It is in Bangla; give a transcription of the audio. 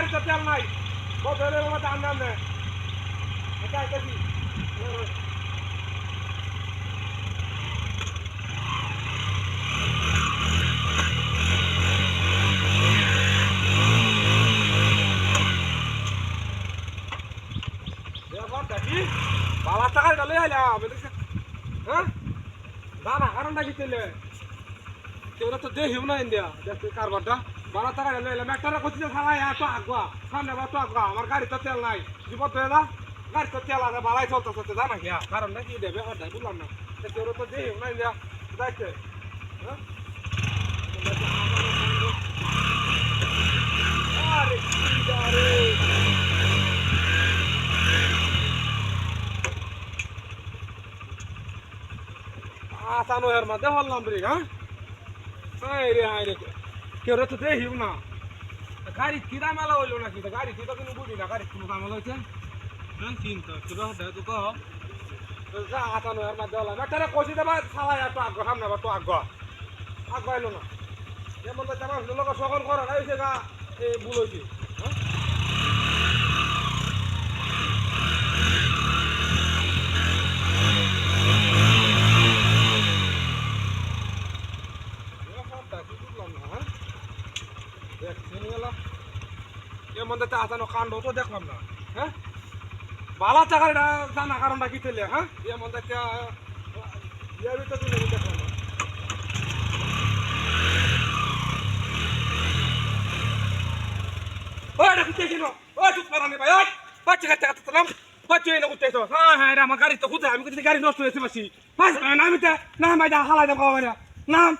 গাড়ি তো তেল নাই। কত হলে বাবা দাম দাম দে এটা এটা কি? ব্যাপারটা কি? বাবা টাকা গেলে আইলাম হ্যাঁ? দানা কারণটা কি তেলে কেউ তো দেখিও না ইন্ডিয়া দেখতে কারবারটা। বারো টাকা গেলে এলাম একটা কোচিতে খালাই এত আগুয়া। সামনে বা তো আগুয়া। আমার গাড়ি তো তেল নাই। জীবন তো না গাড়ি তো তেল আছে বালাই চলতে চলতে জানা কি কারণটা কি দেবে? হঠাৎ বুঝলাম না। কেউ তো দেখিও না ইন্ডিয়া দেখতে হ্যাঁ? আসানো এর মধ্যে হল্লাম রে হ্যাঁ? হাই রে হাই রে। কেউ তো দেখিও না। গাড়ি কিরা মেলা হইল নাকি? তা গাড়ি তো কোনো বুঝি না। গাড়ি কোনো মেলা হয়েছে হ্যাঁ চিন্তা তোরা দেখ তো যা আসানো এর মধ্যে হল্লাম একটা কষি দেবা সালাই একটু আগ্রহ, সামনে আবার তো আগ্রহ। আগ্রহ এলো না। যেমন তো জামা লোক সকল করা হয়েছে গা এই ভুল হয়েছে হ্যাঁ? এর মধ্যে আসানো কাণ্ড, তো দেখলাম না। হ্যাঁ? বালা টাকার এটা জানা কারণটা কি তেলে হ্যাঁ? এর মধ্যে ইয়ের ভিতরে দেখলাম না। তো হ্যাঁ হ্যাঁ গাড়ি তো কুত্তে আমি গাড়ি নষ্ট হয়েছে পাঁচ নাম এটা নাম এটা হালাই খাওয়া নাম।